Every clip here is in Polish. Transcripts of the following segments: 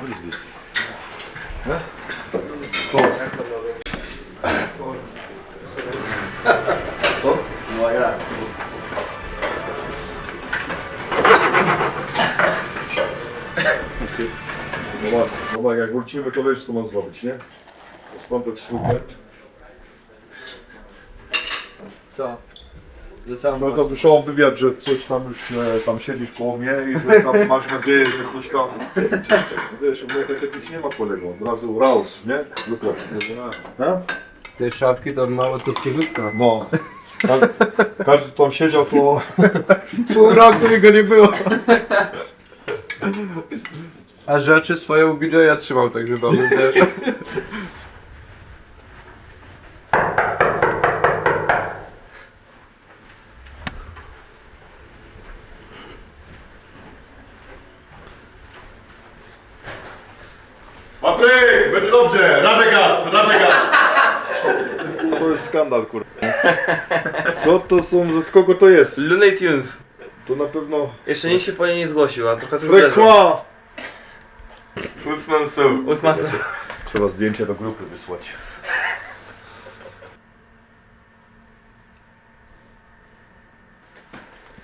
What is this? Co? No a jak? No, no tak, jak wrócimy, to wiesz co mam zrobić, nie? Rozplątać śrubę. Co? Że sam No to wyszło wywiad, że coś tam już e, tam siedzisz koło mnie i że tam masz nadzieję, że coś tam... Wiesz, u mnie coś nie ma kolego, od razu raus, nie? No? z tej szafki to mało to wciążutka. No. Ka- każdy tam siedział, to... Pół roku mi go nie było. A rzeczy swoje u BJ trzymał, także mamy też. Dobrze, Radegast, Radegast. To jest skandal, kurwa. Co to są, od kogo to jest? Looney Tunes. To na pewno... Jeszcze nikt się po niej nie zgłosił, a trochę tu leży. Rekła! Usman są. Ósma Trzeba zdjęcie do grupy wysłać.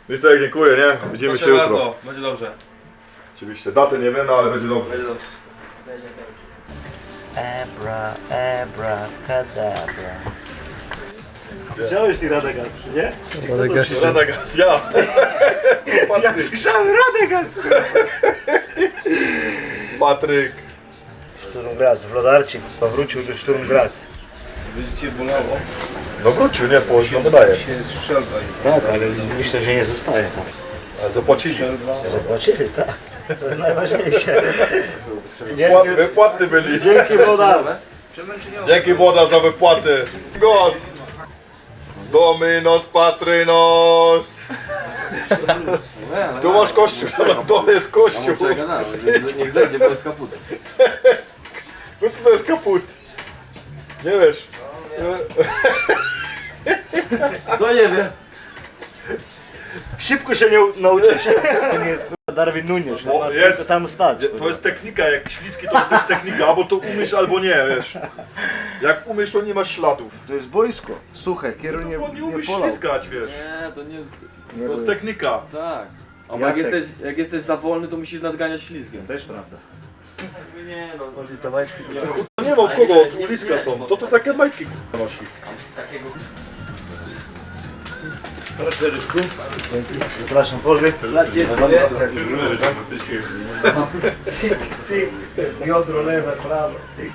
Lisek, dziękuję, nie? Widzimy się jutro. Będzie dobrze. Oczywiście daty nie wiemy, ale będzie dobrze. Będzie dobrze. Abra, abra, kadabra. Widziałeś ty Radegas, nie? Radagas, ja! Ja słyszałem Radegas! Patryk! Szturm Graz, Wlodarczyk powrócił do Szturm Graz. Będzie cię bolało? No wrócił, nie? Połoć no wydaje. Się strzelba jest. Tak, ale myślę, że nie zostaje tam. A zapłacili. Zobaczyli, tak. To jest najważniejsze. Dzięki, Wypłaty byli. dzięki woda. Dzięki woda za wypłaty. God! Dominos Patrynos! Tu masz kościół, na dole jest kościół. Niech zejdzie bez kaputy. No co to jest kaput? Nie wiesz. To nie wie. Szybko się nie nauczysz. To nie jest Darwin Nunes, no, ma jest. tylko tam stać. To jest technika, jak śliski to jest technika, albo to umiesz, albo nie, wiesz. Jak umiesz, to nie masz śladów. To jest boisko, suche, kierunek No, nie nie, umiesz polał. ślizgać, wiesz. Nie, to nie... To jest technika. Tak. A jak Jacek. jesteś, jak jesteś za wolny, to musisz nadganiać ślizgiem. Też prawda. Nie no. Nie ma od kogo, od uliska są. To to takie majtki k***a, nosi. Proszę Ryszku. Przepraszam, Polwy. Cyk, cyk. Biodro lewe, prawe, cyk.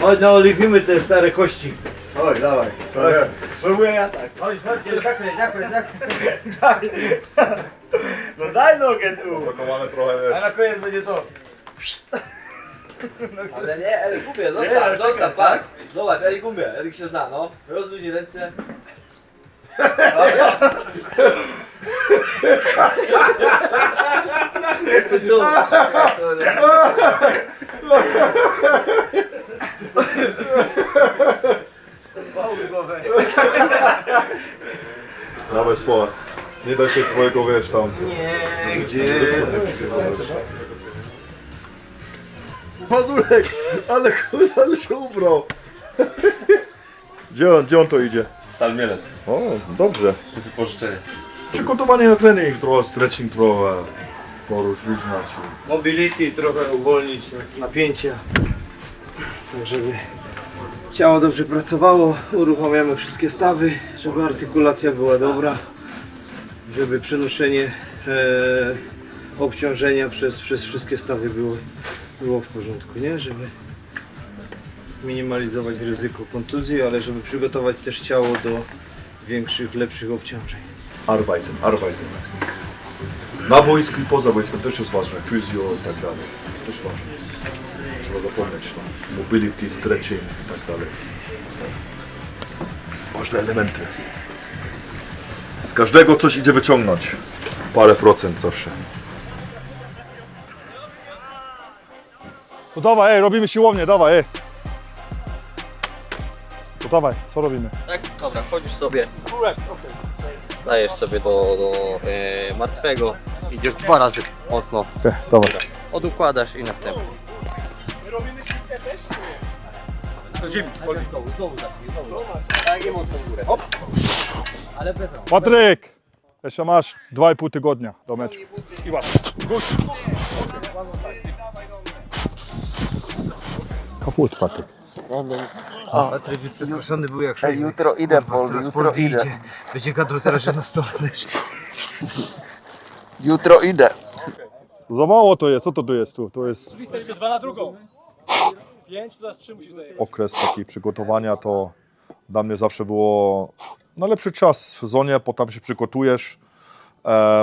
Chodź, naoliwimy te stare kości. Chodź, dawaj. Spróbuję ja tak. Chodź, chodźcie, dziękuję, dziękuję, dziękuję. No daj nogę tu. Pakowane trochę, A na koniec będzie to. Ale nie, Erik, kupię, Nie, zostaw, czekaj, zostaw, patrz. Zobacz, Erik umie, Erik się zna, no. Rozluźnij ręce. Jeszcze tu. Połóż głowę. Dawaj słowa. Nie da się twojego, wiesz, tam. Nie, gdzie? Mazurek, ale kurde, ale się ubrał. Gdzie on, gdzie on to idzie? Stal Mielec, O, dobrze. wypożyczenie. Przygotowanie na trening, trochę stretching, trochę porozluźniać. Mobility trochę uwolnić napięcia. Tak żeby ciało dobrze pracowało. Uruchamiamy wszystkie stawy, żeby artykulacja była dobra. Żeby przenoszenie e, obciążenia przez, przez wszystkie stawy było, było w porządku, nie? Żeby minimalizować ryzyko kontuzji, ale żeby przygotować też ciało do większych, lepszych obciążeń. Arbeiten, arbeiten. Na boisku i poza boiskiem też jest ważne. Fizjo i tak dalej. Jest też ważne. Trzeba zapomnieć to. Mobility, stretching i tak dalej. Ważne elementy. Z każdego coś idzie wyciągnąć. Parę procent zawsze. To dawaj, ej, robimy siłownię, dawaj, ej. To dawaj, co robimy? Tak, dobra, chodzisz sobie. Stajesz sobie do, do e, martwego. Idziesz dwa razy mocno. Dawaj. Odukładasz i następny. Patryk! Jeszcze masz 2,5 tygodnia do meczu. I masz. Kaput, Patryk. Patryk już przestraszony był jak szef. jutro idę, Paul, Teraz podejdzie. Będzie gadał teraz, że na stole leży. Jutro idę. Za mało to jest, co to tu jest tu? To jest Dwa na drugą. Pięć, teraz trzy musisz zajęć. okres taki przygotowania, to dla mnie zawsze było najlepszy czas w sezonie, bo tam się przygotujesz,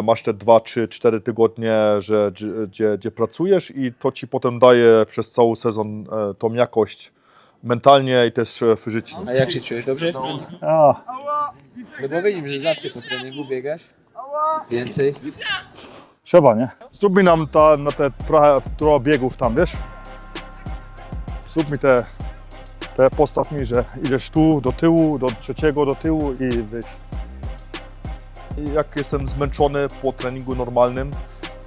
masz te 2, 3, 4 tygodnie, że, gdzie, gdzie, pracujesz i to ci potem daje przez cały sezon e, tą jakość mentalnie i też e, fizycznie. A jak się czujesz? Dobrze? A, No bo widzimy, że zawsze po treningu biegasz. Więcej. trzeba, nie? Zrób mi nam ta, na te trochę, trochę biegów tam, wiesz? Zrób mi te, te postaw mi, że idziesz tu, do tyłu, do trzeciego, do tyłu i wyjść. Jak jestem zmęczony po treningu normalnym,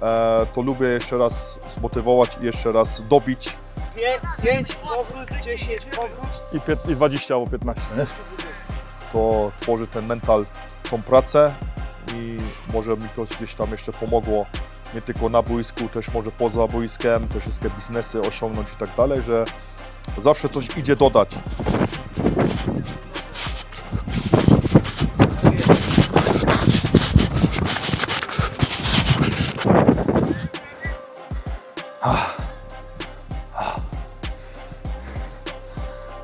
e, to lubię jeszcze raz zmotywować i jeszcze raz dobić 5 powrót, 10 powrót. i, i 20 albo 15, nie? To tworzy ten mental, tą pracę i może mi to gdzieś tam jeszcze pomogło nie tylko na boisku, też może poza boiskiem, te wszystkie biznesy osiągnąć i tak dalej, że zawsze coś idzie dodać.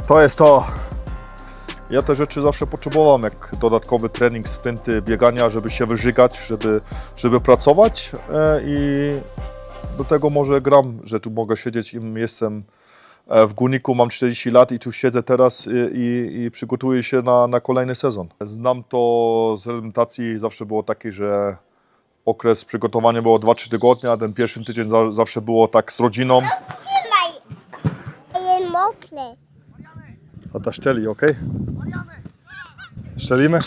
To jest to. Ja te rzeczy zawsze potrzebowałem, jak dodatkowy trening, sprinty, biegania, żeby się wyżygać, żeby, żeby pracować e, i do tego może gram, że tu mogę siedzieć im jestem e, w Górniku, mam 40 lat i tu siedzę teraz i, i, i przygotuję się na, na kolejny sezon. Znam to z reprezentacji, zawsze było taki, że okres przygotowania było 2-3 tygodnie, a ten pierwszy tydzień za, zawsze było tak z rodziną. Jest mokre. Tata szczeli, ok? Szczelimy?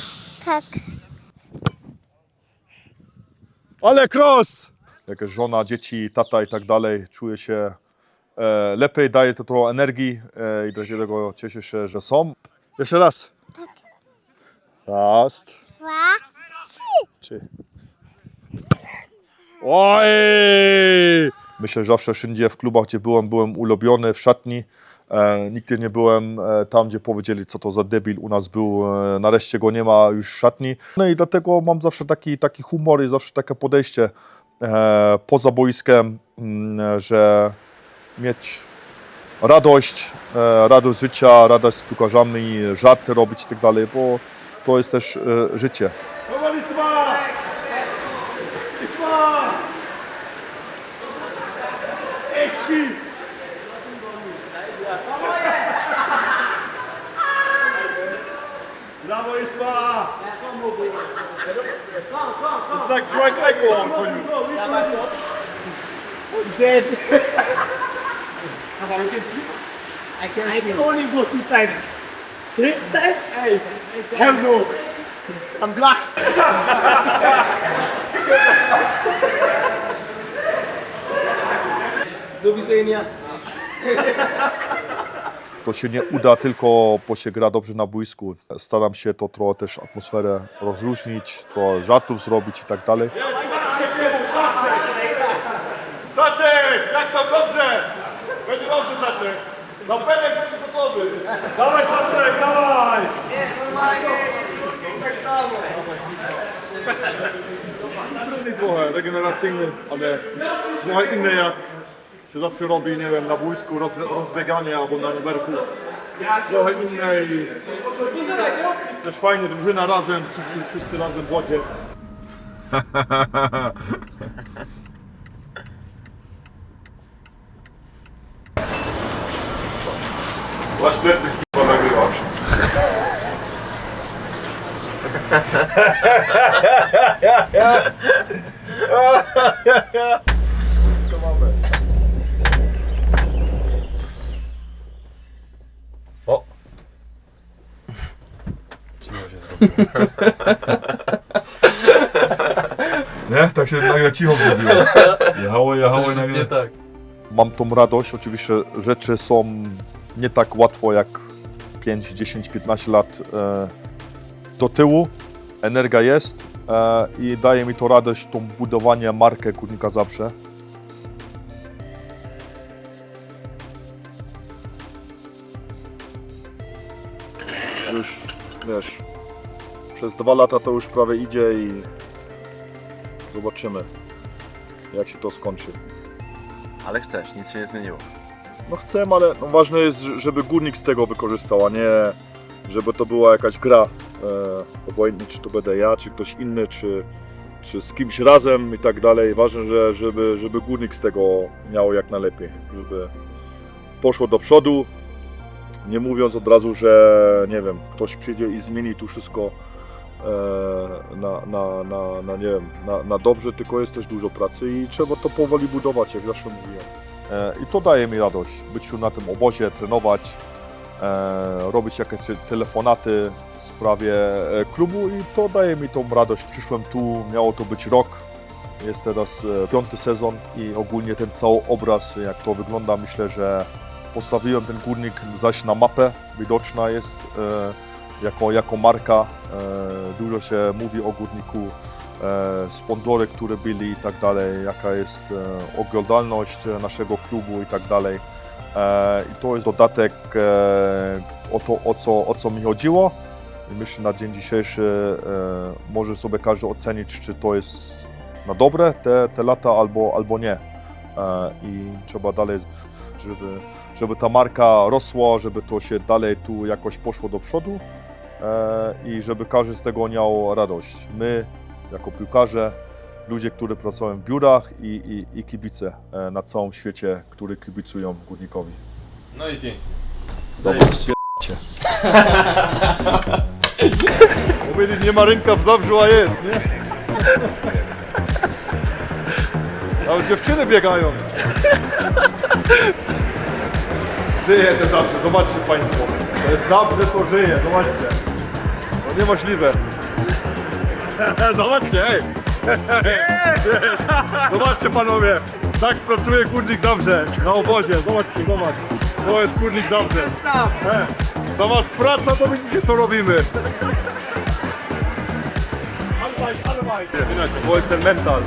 Tak. Ale cross! Jak jest żona, dzieci, tata i tak dalej, czuję się e, lepiej, daje to trochę energii e, i dlatego cieszę się, że są. Jeszcze raz. Raz, Dwa. trzy. Oj! Myślę, że zawsze wszędzie w klubach, gdzie byłem, byłem ulubiony w szatni. E, nigdy nie byłem e, tam, gdzie powiedzieli, co to za debil u nas był. E, nareszcie go nie ma już szatni. No i dlatego mam zawsze taki, taki humor i zawsze takie podejście poza boiskiem, mm, że mieć radość, radość życia, radość z piłkarzami, żarty robić i tak dalej, bo to jest też życie. Dobra, Wisła! It's like drag alcohol for you. I can, I can only go two times. Three times? Hey, hell no. I'm black. Do widzenia. To się nie uda tylko, bo się gra dobrze na boisku. Staram się to trochę też atmosferę rozluźnić, trochę żartów zrobić i tak dalej. Saczek! Jak tam dobrze? Będzie dobrze, Saczek. No Benek będzie gotowy. Dawaj, Saczek, dawaj! Trochę regeneracyjny, ale trochę inny jak się zawsze robi, nie wiem, na boisku, roz, rozbieganie albo na numerku. Trochę inne i też fajnie, drużyna razem, wszyscy, wszyscy razem w wodzie. Masz plecy, k***a, nagrywasz. Nie? Tak się nagle cicho zrobiło. Jechało, jechało nagle. tak. Mam tą radość, oczywiście rzeczy są nie tak łatwo jak 5, 10, 15 lat e, do tyłu. Energia jest e, i daje mi to radość, to budowanie markę Górnika Zabrze. Wiesz, przez dwa lata to już prawie idzie i zobaczymy, jak się to skończy. Ale chcesz, nic się nie zmieniło. No chcę, ale no ważne jest, żeby górnik z tego wykorzystał, a nie żeby to była jakaś gra. E, obojętnie czy to będę ja, czy ktoś inny, czy, czy z kimś razem i tak dalej. Ważne, że, żeby, żeby górnik z tego miał jak najlepiej, żeby poszło do przodu. Nie mówiąc od razu, że nie wiem, ktoś przyjdzie i zmieni tu wszystko e, na, na, na, na, nie wiem, na, na dobrze, tylko jest też dużo pracy i trzeba to powoli budować, jak zawsze mówiłem. E, I to daje mi radość, być tu na tym obozie, trenować, e, robić jakieś te- telefonaty w sprawie klubu i to daje mi tą radość. Przyszłem tu, miało to być rok, jest teraz piąty sezon i ogólnie ten cały obraz, jak to wygląda, myślę, że postawiłem ten górnik zaś na mapę, widoczna jest e, jako, jako marka. E, dużo się mówi o górniku e, sponsory, które byli i tak dalej, jaka jest oglądalność naszego klubu i tak dalej. I to jest dodatek o to, o co, o co mi chodziło. I myślę na dzień dzisiejszy może sobie każdy ocenić, czy to jest na dobre te, te lata albo, albo nie. I trzeba dalej, żeby, żeby ta marka rosła, żeby to się dalej tu jakoś poszło do przodu e, i żeby każdy z tego miał radość. My jako piłkarze, ludzie, którzy pracują w biurach i, i, i kibice e, na całym świecie, którzy kibicują Górnikowi. No i pięknie. Dobra, spierdźcie. Mówili, nie ma rynka w Zabrzu, a jest, nie? Tam dziewczyny biegają. Żyje te Zabrze, zobaczcie Państwo. To jest Zabrze, to żyje, zobaczcie. To niemożliwe. Zobaczcie, ej. Jest. Zobaczcie panowie, tak pracuje Górnik Zabrze na obozie. Zobaczcie, zobacz. To jest Górnik Zabrze. E, Zamiast praca, to widzicie co robimy. To jest ten mental.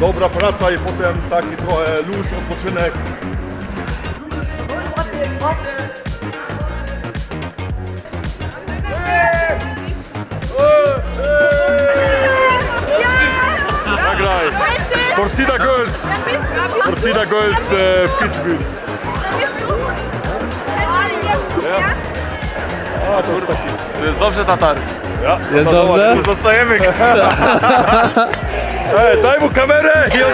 Dobra praca i potem taki trochę luz, odpoczynek. Nagraj. Torcida Girls. Torcida Girls e, w Pittsburgh. A, to jest taki. To jest dobrze, Tatar. Ja, Jest no, dobrze? zobacz, Zostajemy. Ej, daj mu kamerę! I on...